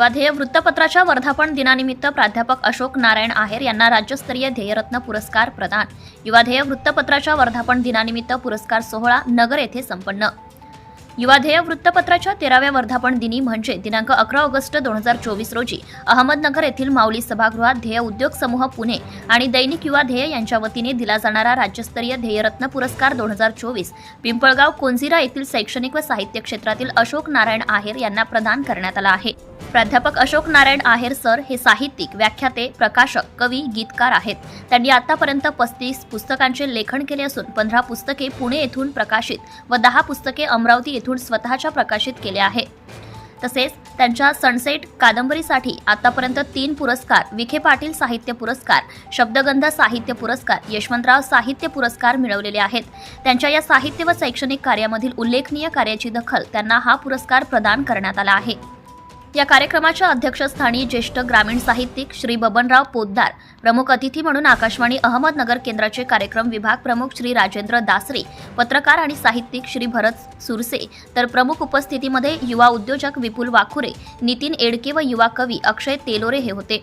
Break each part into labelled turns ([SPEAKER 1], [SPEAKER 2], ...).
[SPEAKER 1] युवाध्येय वृत्तपत्राच्या वर्धापन दिनानिमित्त प्राध्यापक अशोक नारायण आहेर यांना राज्यस्तरीय ध्येयरत्न पुरस्कार प्रदान. युवाध्येय वृत्तपत्राच्या वर्धापन दिनानिमित्त पुरस्कार सोहळा नगर येथे संपन्न. युवाध्येय वृत्तपत्राच्या तेराव्या वर्धापन दिनी म्हणजे दिनांक अकरा ऑगस्ट दोन हजार चोवीस रोजी अहमदनगर येथील माऊली सभागृहात ध्येय उद्योग समूह पुणे आणि दैनिक युवा ध्येय यांच्या वतीने दिला जाणारा राज्यस्तरीय ध्येयरत्न पुरस्कार दोन हजार चोवीस पिंपळगाव कोंझिरा येथील शैक्षणिक व साहित्य क्षेत्रातील अशोक नारायण आहेर यांना प्रदान करण्यात आला आहे. प्राध्यापक अशोक नारायण आहेर सर हे साहित्यिक व्याख्याते प्रकाशक कवी गीतकार आहेत. त्यांनी आतापर्यंत पस्तीस पुस्तकांचे लेखन केले असून पंधरा पुस्तके पुणे येथून प्रकाशित व दहा पुस्तके अमरावती येथून स्वतःच्या प्रकाशित केले आहे. तसेच त्यांच्या सनसेट कादंबरीसाठी आतापर्यंत तीन पुरस्कार विखे पाटील साहित्य पुरस्कार शब्दगंध साहित्य पुरस्कार यशवंतराव साहित्य पुरस्कार मिळवलेले आहेत. त्यांच्या या साहित्य व शैक्षणिक कार्यामधील उल्लेखनीय कार्याची दखल त्यांना हा पुरस्कार प्रदान करण्यात आला आहे. या कार्यक्रमाच्या अध्यक्षस्थानी ज्येष्ठ ग्रामीण साहित्यिक श्री बबनराव पोद्दार प्रमुख अतिथी म्हणून आकाशवाणी अहमदनगर केंद्राचे कार्यक्रम विभाग प्रमुख श्री राजेंद्र दासरे पत्रकार आणि साहित्यिक श्री भरत सुरसे तर प्रमुख उपस्थितीमध्ये युवा उद्योजक विपुल वाखुरे नितीन एडके व युवा कवी अक्षय तेलोरे हे होते.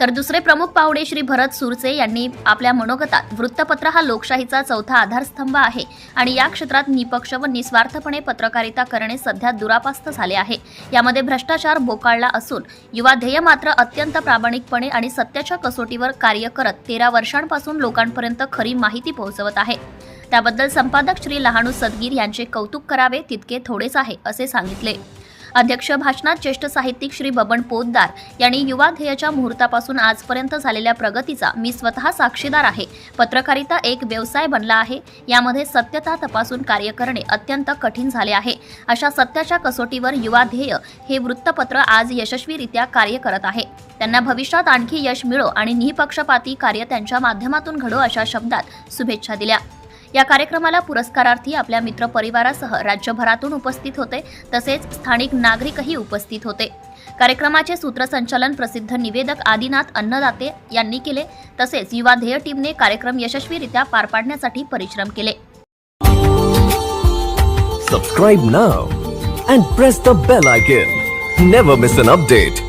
[SPEAKER 1] तर दुसरे प्रमुख पाहुणे श्री भरत सुरसे यांनी आपल्या मनोगतात वृत्तपत्र हा लोकशाहीचा चौथा आधारस्तंभ आहे. आणि या क्षेत्रात निपक्ष व निस्वार्थपणे पत्रकारिता करणे सध्या दुरापास्त झाले आहे. यामध्ये भ्रष्टाचार बोकाळला असून युवा ध्येय मात्र अत्यंत प्रामाणिकपणे आणि सत्याच्या कसोटीवर कार्य करत तेरा वर्षांपासून लोकांपर्यंत खरी माहिती पोहोचवत आहे. त्याबद्दल संपादक श्री लहानू सदगीर यांचे कौतुक करावे तितके थोडेच आहे असे सांगितले. अध्यक्ष भाषणात ज्येष्ठ साहित्यिक श्री बबन पोतदार यांनी युवा ध्येयाच्या मुहूर्तापासून आजपर्यंत झालेल्या प्रगतीचा मी स्वतः साक्षीदार आहे. पत्रकारिता एक व्यवसाय बनला आहे. यामध्ये सत्यता तपासून कार्य करणे अत्यंत कठीण झाले आहे. अशा सत्याच्या कसोटीवर युवा ध्येय हे वृत्तपत्र आज यशस्वीरित्या कार्य करत आहे. त्यांना भविष्यात आणखी यश मिळो आणि निपक्षपाती कार्य त्यांच्या माध्यमातून घडो अशा शब्दात शुभेच्छा दिल्या. या कार्यक्रमाला पुरस्कारार्थी आपल्या मित्रपरिवारासह राज्यभरातून उपस्थित होते. तसेच स्थानिक नागरिकही उपस्थित होते. कार्यक्रमाचे सूत्रसंचालन प्रसिद्ध निवेदक आदिनाथ अन्नदाते यांनी केले. तसेच युवा ध्येय टीमने कार्यक्रम यशस्वीरित्या पार पाडण्यासाठी परिश्रम केले.
[SPEAKER 2] Subscribe now and press the bell icon never miss an update